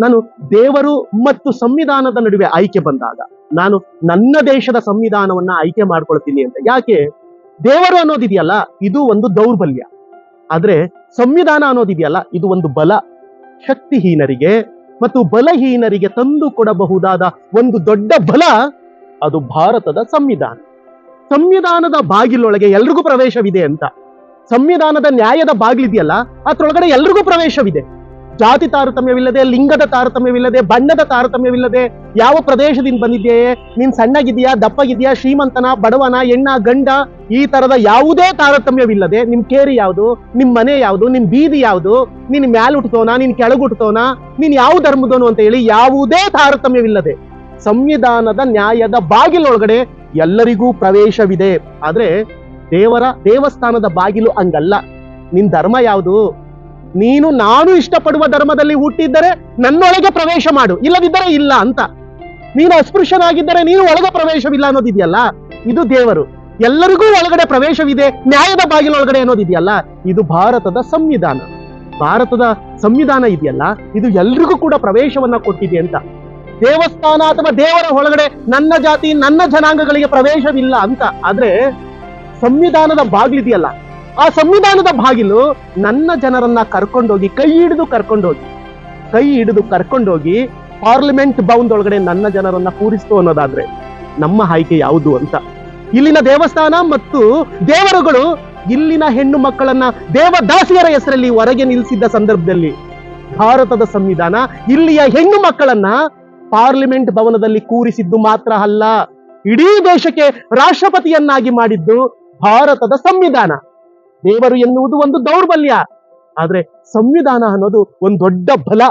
ನಾನು ದೇವರು ಮತ್ತು ಸಂವಿಧಾನದ ನಡುವೆ ಆಯ್ಕೆ ಬಂದಾಗ ನಾನು ನನ್ನ ದೇಶದ ಸಂವಿಧಾನವನ್ನ ಆಯ್ಕೆ ಮಾಡ್ಕೊಳ್ತೀನಿ ಅಂತ. ಯಾಕೆ? ದೇವರು ಅನ್ನೋದಿದೆಯಲ್ಲ, ಇದು ಒಂದು ದೌರ್ಬಲ್ಯ. ಆದ್ರೆ ಸಂವಿಧಾನ ಅನ್ನೋದಿದೆಯಲ್ಲ, ಇದು ಒಂದು ಬಲ. ಶಕ್ತಿಹೀನರಿಗೆ ಮತ್ತು ಬಲಹೀನರಿಗೆ ತಂದು ಕೊಡಬಹುದಾದ ಒಂದು ದೊಡ್ಡ ಬಲ ಅದು ಭಾರತದ ಸಂವಿಧಾನ. ಸಂವಿಧಾನದ ಬಾಗಿಲೊಳಗೆ ಎಲ್ರಿಗೂ ಪ್ರವೇಶವಿದೆ ಅಂತ. ಸಂವಿಧಾನದ ನ್ಯಾಯದ ಬಾಗಿಲಿದೆಯಲ್ಲ, ಅದ್ರೊಳಗಡೆ ಎಲ್ರಿಗೂ ಪ್ರವೇಶವಿದೆ. ಜಾತಿ ತಾರತಮ್ಯವಿಲ್ಲದೆ, ಲಿಂಗದ ತಾರತಮ್ಯವಿಲ್ಲದೆ, ಬಣ್ಣದ ತಾರತಮ್ಯವಿಲ್ಲದೆ ಯಾವ ಪ್ರದೇಶದಿಂದ ಬಂದಿದೆಯೇ? ನೀನ್ ಸಣ್ಣಗಿದೆಯಾ ದಪ್ಪಗಿದೆಯಾ ಶ್ರೀಮಂತನ, ಬಡವನ, ಹೆಣ್ಣ, ಗಂಡ, ಈ ತರದ ಯಾವುದೇ ತಾರತಮ್ಯವಿಲ್ಲದೆ ನಿಮ್ ಕೇರಿ ಯಾವುದು? ನಿಮ್ ಮನೆ ಯಾವುದು? ನಿಮ್ ಬೀದಿ ಯಾವುದು? ನಿನ್ ಮ್ಯಾಲ್ ನೀನ್ ಕೆಳಗ್ ಹುಟ್ಟತೋನ ನೀನ್ ಯಾವ ಧರ್ಮದೋನು ಅಂತ ಹೇಳಿ ಯಾವುದೇ ತಾರತಮ್ಯವಿಲ್ಲದೆ ಸಂವಿಧಾನದ ನ್ಯಾಯದ ಬಾಗಿಲೊಳಗಡೆ ಎಲ್ಲರಿಗೂ ಪ್ರವೇಶವಿದೆ. ಆದ್ರೆ ದೇವರ ದೇವಸ್ಥಾನದ ಬಾಗಿಲು ಹಂಗಲ್ಲ. ನಿನ್ ಧರ್ಮ ಯಾವುದು? ನೀನು ನಾನು ಇಷ್ಟಪಡುವ ಧರ್ಮದಲ್ಲಿ ಹುಟ್ಟಿದ್ದರೆ ನನ್ನೊಳಗೆ ಪ್ರವೇಶ ಮಾಡು. ಇಲ್ಲದಿದ್ದರೆ ಇಲ್ಲ ಅಂತ. ನೀನು ಅಸ್ಪೃಶ್ಯನಾಗಿದ್ದರೆ ನೀನು ಒಳಗೆ ಪ್ರವೇಶವಿಲ್ಲ ಅನ್ನೋದಿದೆಯಲ್ಲ? ಇದು ದೇವರು. ಎಲ್ಲರಿಗೂ ಒಳಗಡೆ ಪ್ರವೇಶವಿದೆ, ನ್ಯಾಯದ ಬಾಗಿಲೊಳಗಡೆ ಅನ್ನೋದಿದೆಯಲ್ಲ? ಇದು ಭಾರತದ ಸಂವಿಧಾನ. ಭಾರತದ ಸಂವಿಧಾನ ಇದೆಯಲ್ಲ? ಇದು ಎಲ್ರಿಗೂ ಕೂಡ ಪ್ರವೇಶವನ್ನ ಕೊಟ್ಟಿದೆ ಅಂತ. ದೇವಸ್ಥಾನ ಅಥವಾ ದೇವರ ಒಳಗಡೆ ನನ್ನ ಜಾತಿ, ನನ್ನ ಜನಾಂಗಗಳಿಗೆ ಪ್ರವೇಶವಿಲ್ಲ ಅಂತ. ಆದ್ರೆ ಸಂವಿಧಾನದ ಬಾಗಿಲಿದೆಯಲ್ಲ? ಆ ಸಂವಿಧಾನದ ಬಾಗಿಲು ನನ್ನ ಜನರನ್ನ ಕರ್ಕೊಂಡೋಗಿ, ಕೈ ಹಿಡಿದು ಕರ್ಕೊಂಡೋಗಿ, ಕೈ ಹಿಡಿದು ಕರ್ಕೊಂಡೋಗಿ ಪಾರ್ಲಿಮೆಂಟ್ ಬೌಂಡ್ ಒಳಗಡೆ ನನ್ನ ಜನರನ್ನ ಕೂರಿಸ್ತು ಅನ್ನೋದಾದ್ರೆ ನಮ್ಮ ಆಯ್ಕೆ ಯಾವುದು ಅಂತ. ಇಲ್ಲಿನ ದೇವಸ್ಥಾನ ಮತ್ತು ದೇವರುಗಳು ಇಲ್ಲಿನ ಹೆಣ್ಣು ಮಕ್ಕಳನ್ನ ದೇವದಾಸಿಯರ ಹೆಸರಲ್ಲಿ ಹೊರಗೆ ನಿಲ್ಲಿಸಿದ್ದ ಸಂದರ್ಭದಲ್ಲಿ ಭಾರತದ ಸಂವಿಧಾನ ಇಲ್ಲಿಯ ಹೆಣ್ಣು ಮಕ್ಕಳನ್ನ ಪಾರ್ಲಿಮೆಂಟ್ ಭವನದಲ್ಲಿ ಕೂರಿಸಿದ್ದು ಮಾತ್ರ ಅಲ್ಲ, ಇಡೀ ದೇಶಕ್ಕೆ ರಾಷ್ಟ್ರಪತಿಯನ್ನಾಗಿ ಮಾಡಿದ್ದು ಭಾರತದ ಸಂವಿಧಾನ. ದೇವರು ಎನ್ನುವುದು ಒಂದು ದೌರ್ಬಲ್ಯ. ಆದ್ರೆ ಸಂವಿಧಾನ ಅನ್ನೋದು ಒಂದು ದೊಡ್ಡ ಬಲ.